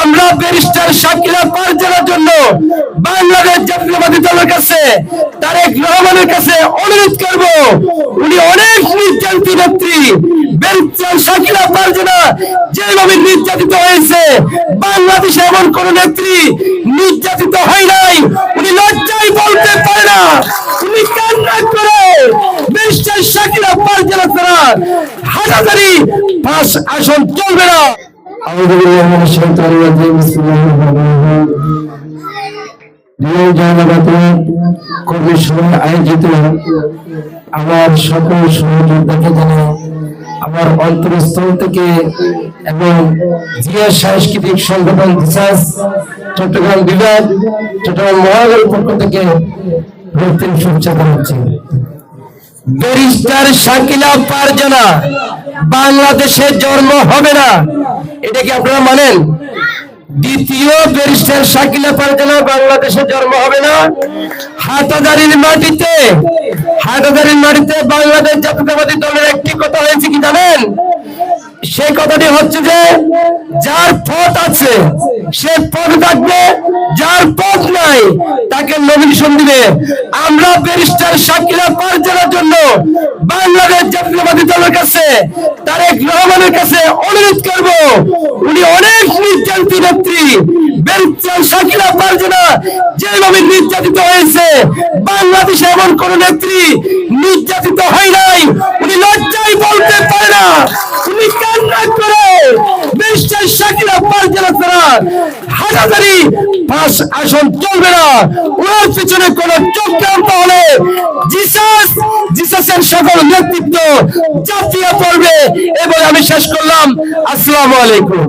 আমরা ব্যারিস্টার শাকিলা পারজানার জন্য বাংলাদেশ জাতীয়বাদী দলের কাছে তারেক রহমানের কাছে অনুরোধ করব। উনি অনেক নির্যাতিত নেত্রী ব্যারিস্টার শাকিলা পারজানা যেভাবে নির্যাতিত হয়েছে, বাংলাদেশে এমন কোন নেত্রী নির্যাতিত হয় নাই। উনি লজ্জায় বলতে পারে না। উনি কান্না করে। ব্যারিস্টার শাকিলা পারজানা ছাড়া হাজারি পাঁচ আসন চলবে না। أعوذ بالله من الشيطان الرجيم بسم الله الرحمن الرحيم প্রিয় জনগণ কবির সময় আয়োজিত আমার সকল সহযোদ্ধাকে জানাই আমার অন্তরস্থল থেকে এবং জিয়া সাংস্কৃতিক সংগঠন দিশাস চট্টগ্রাম বিভাগ চট্টগ্রাম মহানগর পক্ষ থেকে রক্তিম শুভেচ্ছা জানাচ্ছি ব্যারিস্টার শাকিলা পারজানা বাংলাদেশে জন্ম হবে না এটা কি আপনারা মানেন? দ্বিতীয় ব্যারিস্টার শাকিলা পারকানা বাংলাদেশে জন্ম হবে না? হাতাদারির মাটিতে হাতাদারির মাটিতে বাংলাদেশ জাতীয়তাবাদী দলের একটি কথা হয়েছে কি জানেন? সেই কথাটি হচ্ছে যে, যার পথ আছে, সে পথ থাকবে পথ নাই। তাকে নমিনেশন দিবে। আমরা ব্যারিস্টার শাকিলা পারজানার জন্য বাংলাদেশ জাতীয়বাদী দলের কাছে, তারেক রহমানের কাছে অনুরোধ করব। উনি অনেক নির্যাতিত নেত্রী। নির্যাতিত বাংলাদেশে এমন কোন নেত্রী নির্যাতিত হয় নাই। উনি লজ্জায় বলতে পারে না। মিস্টার আব্বাস পারজানা ছাড়া হাজারি পাঁচ আসন চলবে না। ওর পিছনে কোন চক্রান্ত হলে জিসাস, জিসাসের সকল নেতৃত্ব জাতীয় পড়বে। এবং আমি শেষ করলাম। আসসালামু আলাইকুম।